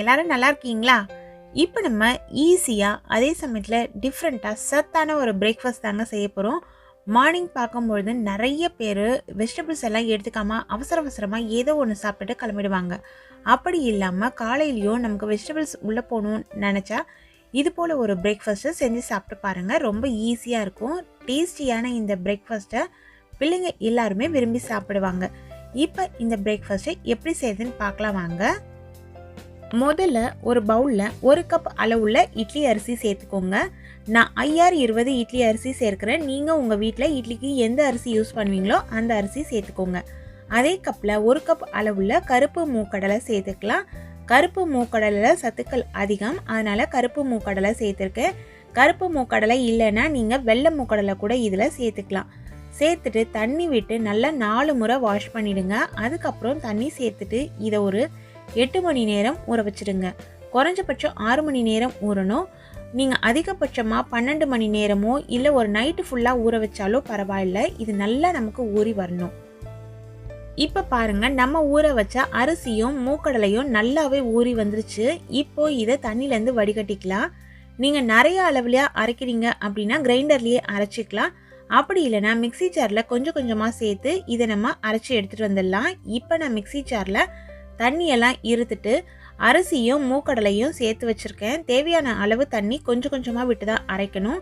எல்லாரும் நல்லா இருக்கீங்களா? இப்போ நம்ம ஈஸியாக அதே சமயத்தில் டிஃப்ரெண்ட்டாக சத்தான ஒரு பிரேக்ஃபாஸ்ட் தாங்க செய்ய போகிறோம் மார்னிங் பார்க்கும்பொழுது நிறைய பேர் வெஜிடபிள்ஸ் எல்லாம் எடுத்துக்காம அவசர அவசரமாக ஏதோ ஒன்று சாப்பிட்டுட்டு கிளம்பிடுவாங்க. அப்படி இல்லாமல் காலையிலையும் நமக்கு வெஜிடபிள்ஸ் உள்ளே போகணும்னு நினச்சா இது போல் ஒரு பிரேக்ஃபாஸ்ட்டை செஞ்சு சாப்பிட்டு பாருங்கள் ரொம்ப ஈஸியாக இருக்கும். டேஸ்டியான இந்த பிரேக்ஃபாஸ்ட்டை பிள்ளைங்க எல்லாருமே விரும்பி சாப்பிடுவாங்க. இப்போ இந்த பிரேக்ஃபாஸ்ட்டை எப்படி செய்யுதுன்னு பார்க்கலாம் வாங்க. முதல்ல ஒரு பவுலில் ஒரு கப் அளவுள்ள இட்லி அரிசி சேர்த்துக்கோங்க. நான் ஐஆர் இருபது இட்லி அரிசி சேர்க்குறேன். நீங்கள் உங்கள் வீட்டில் இட்லிக்கு எந்த அரிசி யூஸ் பண்ணுவீங்களோ அந்த அரிசி சேர்த்துக்கோங்க. அதே கப்பில் ஒரு கப் அளவுள்ள கருப்பு மூக்கடலை சேர்த்துக்கலாம். கருப்பு மூக்கடலில் சத்துக்கள் அதிகம். அதனால் கருப்பு மூக்கடலை சேர்த்துருக்கேன். கருப்பு மூக்கடலை இல்லைன்னா நீங்கள் வெள்ளை மூக்கடலை கூட இதில் சேர்த்துக்கலாம். சேர்த்துட்டு தண்ணி விட்டு நல்லா நாலு முறை வாஷ் பண்ணிவிடுங்க அதுக்கப்புறம் தண்ணி சேர்த்துட்டு இதை ஒரு எட்டு மணி நேரம் ஊற வச்சிடுங்க குறைஞ்சபட்சம் ஆறு மணி நேரம் ஊறணும். நீங்கள் அதிகபட்சமாக பன்னெண்டு மணி நேரமோ இல்லை ஒரு நைட்டு ஃபுல்லாக ஊற வச்சாலோ பரவாயில்ல. இது நல்லா நமக்கு ஊறி வரணும். இப்போ பாருங்கள் நம்ம ஊற வச்ச அரிசியும் மூக்கடலையும் நல்லாவே ஊறி வந்துருச்சு. இப்போ இதை தண்ணியிலேருந்து வடிகட்டிக்கலாம். நீங்கள் நிறைய அளவுலையாக அரைக்கிறீங்க அப்படின்னா கிரைண்டர்லேயே அரைச்சிக்கலாம். அப்படி இல்லைன்னா மிக்ஸி ஜாரில் கொஞ்சம் கொஞ்சமாக சேர்த்து இதை நம்ம அரைச்சி எடுத்துகிட்டு வந்துடலாம். இப்போ நான் மிக்ஸி ஜாரில் தண்ணியெல்லாம் இருத்துட்டு அரிசியும் மூக்கடலையும் சேர்த்து வச்சுருக்கேன். தேவையான அளவு தண்ணி கொஞ்சம் கொஞ்சமாக விட்டு தான் அரைக்கணும்.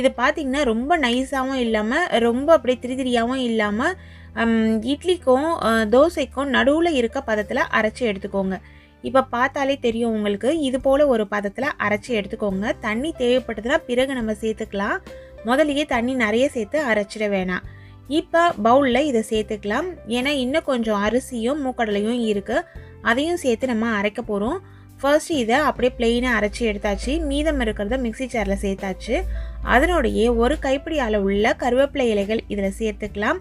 இது பார்த்திங்கன்னா ரொம்ப நைஸாகவும் இல்லாமல் ரொம்ப அப்படியே திரிதிரியாகவும் இல்லாமல் இட்லிக்கும் தோசைக்கும் நடுவில் இருக்க பதத்தில் அரைச்சி எடுத்துக்கோங்க. இப்போ பார்த்தாலே தெரியும் உங்களுக்கு இது போல் ஒரு பதத்தில் அரைச்சி எடுத்துக்கோங்க. தண்ணி தேவைப்பட்டதுன்னா பிறகு நம்ம சேர்த்துக்கலாம். முதலையே தண்ணி நிறைய சேர்த்து அரைச்சிட வேணாம். இப்போ பவுலில் இதை சேர்த்துக்கலாம். ஏன்னா இன்னும் கொஞ்சம் அரிசியும் மூக்கடலையும் இருக்குது அதையும் சேர்த்து நம்ம அரைக்க போகிறோம் ஃபர்ஸ்ட் இதை அப்படியே பிளெயினாக அரைச்சி எடுத்தாச்சு. மீதம் இருக்கிறத மிக்ஸி ஜாரில் சேர்த்தாச்சு. அதனுடைய ஒரு கைப்பிடி அளவுள்ள கருவேப்பிலை இலைகள் இதில் சேர்த்துக்கலாம்.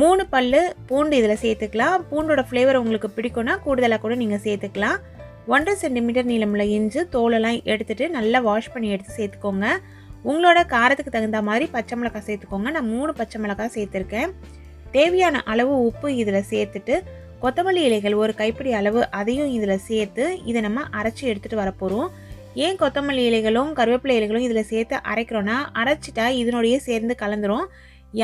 மூணு பல்லு பூண்டு இதில் சேர்த்துக்கலாம். பூண்டோட ஃப்ளேவர் உங்களுக்கு பிடிக்கும்னா கூடுதலாக கூட நீங்கள் சேர்த்துக்கலாம். ஒன்றரை சென்டிமீட்டர் நீளமுள்ள இஞ்சி தோலெல்லாம் எடுத்துட்டு நல்லா வாஷ் பண்ணி எடுத்து சேர்த்துக்கோங்க. உங்களோட காரத்துக்கு தகுந்த மாதிரி பச்சை மிளகாய் சேர்த்துக்கோங்க. நான் மூணு பச்சை மிளகாய் சேர்த்துருக்கேன். தேவையான அளவு உப்பு இதில் சேர்த்துட்டு கொத்தமல்லி இலைகள் ஒரு கைப்பிடி அளவு அதையும் இதில் சேர்த்து இதை நம்ம அரைச்சி எடுத்துகிட்டு வரப்போகிறோம் ஏன் கொத்தமல்லி இலைகளும் கருவேப்பிலை இலைகளும் இதில் சேர்த்து அரைக்கிறோன்னா அரைச்சிட்டா இதனுடைய சேர்ந்து கலந்துரும்.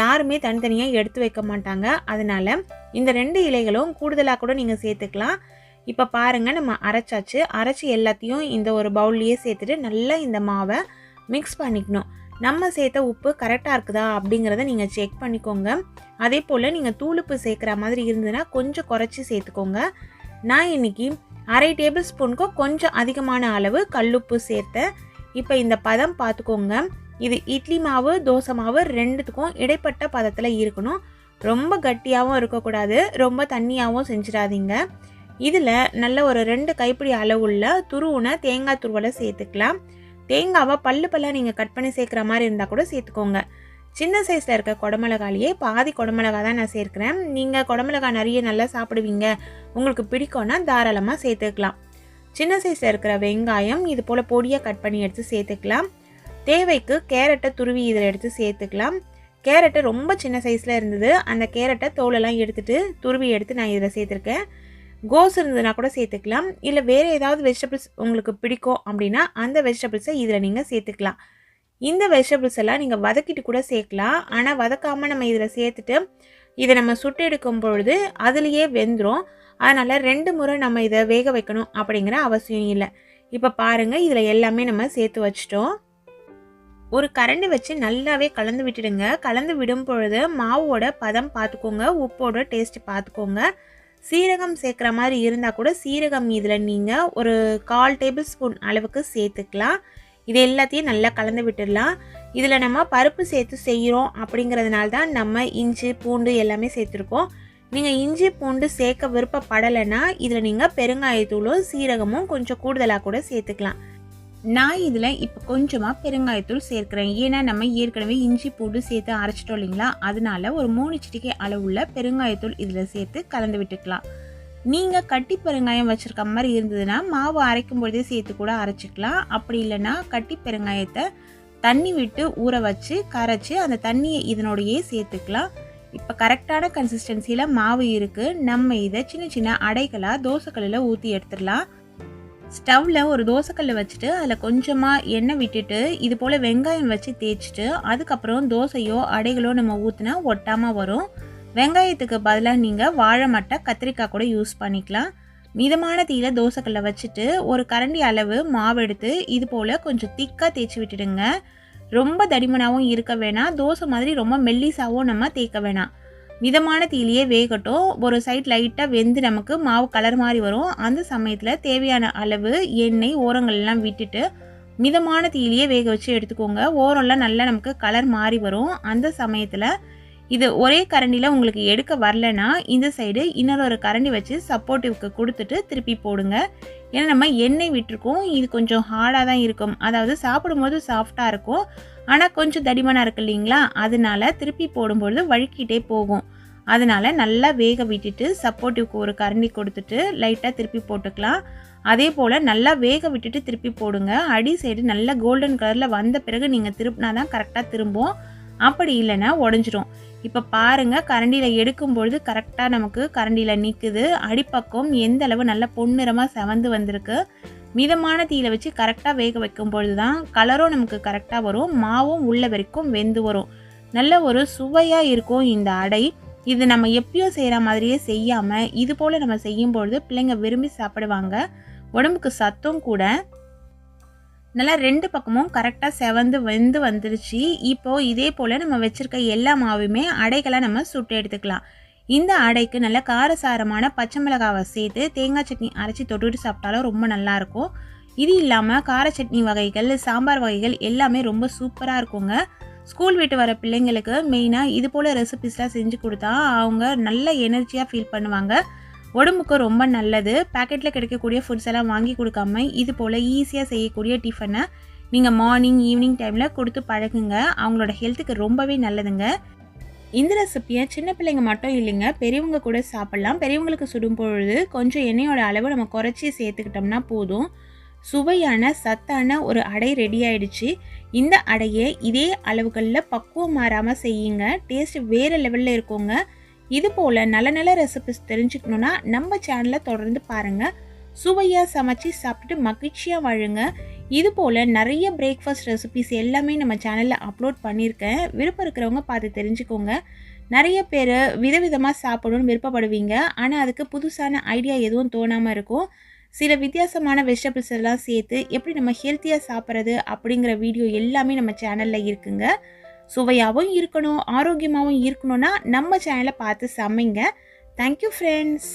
யாருமே தனித்தனியாக எடுத்து வைக்க மாட்டாங்க. அதனால் இந்த ரெண்டு இலைகளும் கூடுதலாக கூட நீங்கள் சேர்த்துக்கலாம். இப்போ பாருங்கள் நம்ம அரைச்சாச்சு. அரைச்சி எல்லாத்தையும் இந்த ஒரு பவுல்லையே சேர்த்துட்டு நல்லா இந்த மாவை மிக்ஸ் பண்ணிக்கணும். நம்ம சேர்த்த உப்பு கரெக்டாக இருக்குதா அப்படிங்கிறத நீங்கள் செக் பண்ணிக்கோங்க. அதே போல் நீங்கள் தூளுப்பு சேர்க்குற மாதிரி இருந்ததுன்னா கொஞ்சம் குறைச்சி சேர்த்துக்கோங்க. நான் இன்னைக்கு அரை டேபிள் ஸ்பூனுக்கும் கொஞ்சம் அதிகமான அளவு கல்லுப்பு சேர்த்தேன். இப்போ இந்த பதம் பார்த்துக்கோங்க. இது இட்லி மாவு தோசை மாவு ரெண்டுத்துக்கும் இடைப்பட்ட பதத்தில் இருக்கணும். ரொம்ப கட்டியாகவும் இருக்கக்கூடாது. ரொம்ப தண்ணியாகவும் செஞ்சிடாதீங்க. இதில் நல்ல ஒரு ரெண்டு கைப்பிடி அளவுள்ள துருவுன தேங்காய் துருவலை சேர்த்துக்கலாம். தேங்காவை பல்லு பல்லாக நீங்கள் கட் பண்ணி சேர்க்குற மாதிரி இருந்தால் கூட சேர்த்துக்கோங்க. சின்ன சைஸில் இருக்க குடமிளகாலேயே பாதி குடமிளகா தான் நான் சேர்க்குறேன். நீங்கள் குடமிளகா நிறைய நல்லா சாப்பிடுவீங்க. உங்களுக்கு பிடிக்கும்னா தாராளமாக சேர்த்துக்கலாம். சின்ன சைஸில் இருக்கிற வெங்காயம் இது போல் பொடியாக கட் பண்ணி எடுத்து சேர்த்துக்கலாம். தேவைக்கு கேரட்டை துருவி இதில் எடுத்து சேர்த்துக்கலாம். கேரட்டு ரொம்ப சின்ன சைஸில் இருந்தது. அந்த கேரட்டை தோலெல்லாம் எடுத்துகிட்டு துருவி எடுத்து நான் இதில் சேர்த்துருக்கேன். கோஸ் இருந்ததுன்னா கூட சேர்த்துக்கலாம். இல்லை வேறு ஏதாவது வெஜிடபிள்ஸ் உங்களுக்கு பிடிக்கும் அப்படின்னா அந்த வெஜிடபிள்ஸை இதில் நீங்கள் சேர்த்துக்கலாம். இந்த வெஜிடபிள்ஸ் எல்லாம் நீங்கள் வதக்கிட்டு கூட சேர்க்கலாம். ஆனால் வதக்காமல் நம்ம இதில் சேர்த்துட்டு இதை நம்ம சுட்டு எடுக்கும் பொழுது அதுலேயே வெந்துடும் அதனால் ரெண்டு முறை நம்ம இதை வேக வைக்கணும் அப்படிங்கிற அவசியம் இல்லை. இப்போ பாருங்கள் இதில் எல்லாமே நம்ம சேர்த்து வச்சிட்டோம். ஒரு கரண்டி வச்சு நல்லாவே கலந்து விட்டுடுங்க. கலந்து விடும் பொழுது மாவோட பதம் பார்த்துக்கோங்க. உப்போட டேஸ்ட் பார்த்துக்கோங்க. சீரகம் சேர்க்குற மாதிரி இருந்தால் கூட சீரகம் இதில் நீங்கள் ஒரு கால் டேபிள் ஸ்பூன் அளவுக்கு சேர்த்துக்கலாம். இது எல்லாத்தையும் நல்லா கலந்து விட்டுடலாம். இதில் நம்ம பருப்பு சேர்த்து செய்கிறோம் அப்படிங்கிறதுனால தான் நம்ம இஞ்சி பூண்டு எல்லாமே சேர்த்துருக்கோம். நீங்கள் இஞ்சி பூண்டு சேர்க்க விருப்பப்படலைன்னா இதில் நீங்கள் பெருங்காயத்தூளும் சீரகமும் கொஞ்சம் கூடுதலாக கூட சேர்த்துக்கலாம். நான் இதில் இப்போ கொஞ்சமாக பெருங்காயத்தூள் சேர்க்குறேன். ஏன்னா நம்ம ஏற்கனவே இஞ்சி பூண்டு சேர்த்து அரைச்சிட்டோம் இல்லைங்களா? அதனால ஒரு மூணு சிட்டிகை அளவுள்ள பெருங்காயத்தூள் இதில் சேர்த்து கலந்து விட்டுக்கலாம். நீங்கள் கட்டி பெருங்காயம் வச்சுருக்க மாதிரி இருந்ததுன்னா மாவு அரைக்கும் பொழுதே சேர்த்து கூட அரைச்சிக்கலாம். அப்படி இல்லைன்னா கட்டி பெருங்காயத்தை தண்ணி விட்டு ஊற வச்சு கரைச்சி அந்த தண்ணியை இதனோடையே சேர்த்துக்கலாம். இப்போ கரெக்டான கன்சிஸ்டன்சியில் மாவு இருக்குது நம்ம இதை சின்ன சின்ன அடைகளாக தோசைக்கல்லில் ஊற்றி எடுத்துடலாம். ஸ்டவ்வில் ஒரு தோசைக்கல்லை வச்சுட்டு அதில் கொஞ்சமாக எண்ணெய் விட்டுட்டு இது போல் வெங்காயம் வச்சு தேய்ச்சிட்டு அதுக்கப்புறம் தோசையோ அடைகளோ நம்ம ஊற்றினா ஒட்டாமல் வரும். வெங்காயத்துக்கு பதிலாக நீங்கள் வாழை மட்டை கத்திரிக்காய் கூட யூஸ் பண்ணிக்கலாம். மிதமான தீயில தோசைக்கல்லை வச்சுட்டு ஒரு கரண்டி அளவு மாவு எடுத்து இது போல் கொஞ்சம் திக்காக தேய்ச்சி விட்டுடுங்க. ரொம்ப தடிமனாகவும் இருக்க வேணாம். தோசை மாதிரி ரொம்ப மெல்லிசாகவும் நம்ம தேய்க்க வேணாம். மிதமான தீயிலேயே வேகட்டும். ஒரு சைட் லைட்டாக வெந்து நமக்கு மாவு கலர் மாதிரி வரும். அந்த சமயத்தில் தேவையான அளவு எண்ணெய் ஓரங்கள்லாம் விட்டுட்டு மிதமான தீயிலேயே வேக வச்சு எடுத்துக்கோங்க. ஓரம்லாம் நல்லா நமக்கு கலர் மாறி வரும். அந்த சமயத்தில் இது ஒரே கரண்டியில் உங்களுக்கு எடுக்க வரலனா இந்த சைடு இன்னொரு கரண்டி வச்சு சப்போர்ட்டிவ்க்கு கொடுத்துட்டு திருப்பி போடுங்க. ஏன்னா நம்ம எண்ணெய் விட்டுருக்கோம். இது கொஞ்சம் ஹார்டாக தான் இருக்கும். அதாவது சாப்பிடும்போது சாஃப்டாக இருக்கும். ஆனால் கொஞ்சம் தடிமனாக இருக்கு இல்லைங்களா? அதனால திருப்பி போடும்பொழுது வழுக்கிட்டே போகும். அதனால் நல்லா வேக விட்டுட்டு சப்போர்ட்டிவ்க்கு ஒரு கரண்டி கொடுத்துட்டு லைட்டாக திருப்பி போட்டுக்கலாம். அதே போல் நல்லா வேக விட்டுட்டு திருப்பி போடுங்க. அடி சைடு நல்லா கோல்டன் கலரில் வந்த பிறகு நீங்கள் திருப்பினா தான் கரெக்டாக திரும்பும். அப்படி இல்லைன்னா உடஞ்சிரும். இப்போ பாருங்கள் கரண்டியில் எடுக்கும் பொழுது கரெக்டாக நமக்கு கரண்டியில் நிற்குது அடிப்பக்கம் எந்த அளவு நல்லா பொன்னிறமாக செவந்து வந்திருக்கு. மிதமான தீயில வச்சு கரெக்டாக வேக வைக்கும் பொழுது தான் கலரும் நமக்கு கரெக்டாக வரும் மாவும் உள்ள வரைக்கும் வெந்து வரும். நல்ல ஒரு சுவையாக இருக்கும் இந்த அடை. இது நம்ம எப்பயும் செய்கிற மாதிரியே செய்யாமல் இது போல் நம்ம செய்யும் பொழுது பிள்ளைங்க விரும்பி சாப்பிடுவாங்க. உடம்புக்கு சத்தும் கூட. நல்லா ரெண்டு பக்கமும் கரெக்டாக செவந்து வெந்து வந்துருச்சு. இப்போது இதே போல் நம்ம வச்சுருக்க எல்லா மாவுமே அடைகளை நம்ம சுட்டு எடுத்துக்கலாம். இந்த அடைக்கு நல்ல காரசாரமான பச்சை மிளகாவை சேர்த்து தேங்காய் சட்னி அரைச்சி தொட்டுட்டு சாப்பிட்டாலும் ரொம்ப நல்லாயிருக்கும் இது இல்லாமல் கார சட்னி வகைகள் சாம்பார் வகைகள் எல்லாமே ரொம்ப சூப்பராக இருக்குங்க. ஸ்கூல் விட்டு வர பிள்ளைங்களுக்கு மெயினாக இது போல் ரெசிபிஸ்லாம் செஞ்சு கொடுத்தா அவங்க நல்ல எனர்ஜியாக ஃபீல் பண்ணுவாங்க. உடம்புக்கு ரொம்ப நல்லது. பேக்கெட்டில் கிடைக்கக்கூடிய ஃபுட்ஸ் எல்லாம் வாங்கி கொடுக்காம இது போல் ஈஸியாக செய்யக்கூடிய டிஃபனை நீங்கள் மார்னிங் ஈவினிங் டைமில் கொடுத்து பழகுங்க. அவங்களோட ஹெல்த்துக்கு ரொம்பவே நல்லதுங்க. இந்த ரெசிப்பியை சின்ன பிள்ளைங்க மட்டும் இல்லைங்க பெரியவங்க கூட சாப்பிட்லாம். பெரியவங்களுக்கு சுடும் பொழுது கொஞ்சம் எண்ணெயோட அளவு நம்ம குறைச்சி சேர்த்துக்கிட்டோம்னா போதும். சுவையான சத்தான ஒரு அடை ரெடி ஆயிடுச்சு. இந்த அடையை இதே அளவுகளில் பக்குவம் மாறாமல் செய்யுங்க. டேஸ்ட் வேறு லெவலில் இருக்குங்க. இது போல் நல்ல நல்ல ரெசிபிஸ் தெரிஞ்சுக்கணுன்னா நம்ம சேனலை தொடர்ந்து பாருங்கள் சுவையாக சமைச்சு சாப்பிட்டு மகிழ்ச்சியாக வாழுங்க. இது போல் நிறைய பிரேக்ஃபாஸ்ட் ரெசிபிஸ் எல்லாமே நம்ம சேனலில் அப்லோட் பண்ணியிருக்கேன். விருப்பம் இருக்கிறவங்க பார்த்து தெரிஞ்சுக்கோங்க. நிறைய பேர் விதவிதமாக சாப்பிடணும்னு விருப்பப்படுவீங்க. ஆனால் அதுக்கு புதுசான ஐடியா எதுவும் தோணாமல் இருக்கும். சில வித்தியாசமான வெஜிடபிள்ஸ் எல்லாம் சேர்த்து எப்படி நம்ம ஹெல்த்தியாக சாப்பிட்றது அப்படிங்கிற வீடியோ எல்லாமே நம்ம சேனலில் இருக்குங்க. சுவையாகவும் இருக்கணும் ஆரோக்கியமாகவும் இருக்கணும்னா நம்ம சேனலை பார்த்து சமைங்க. Thank you friends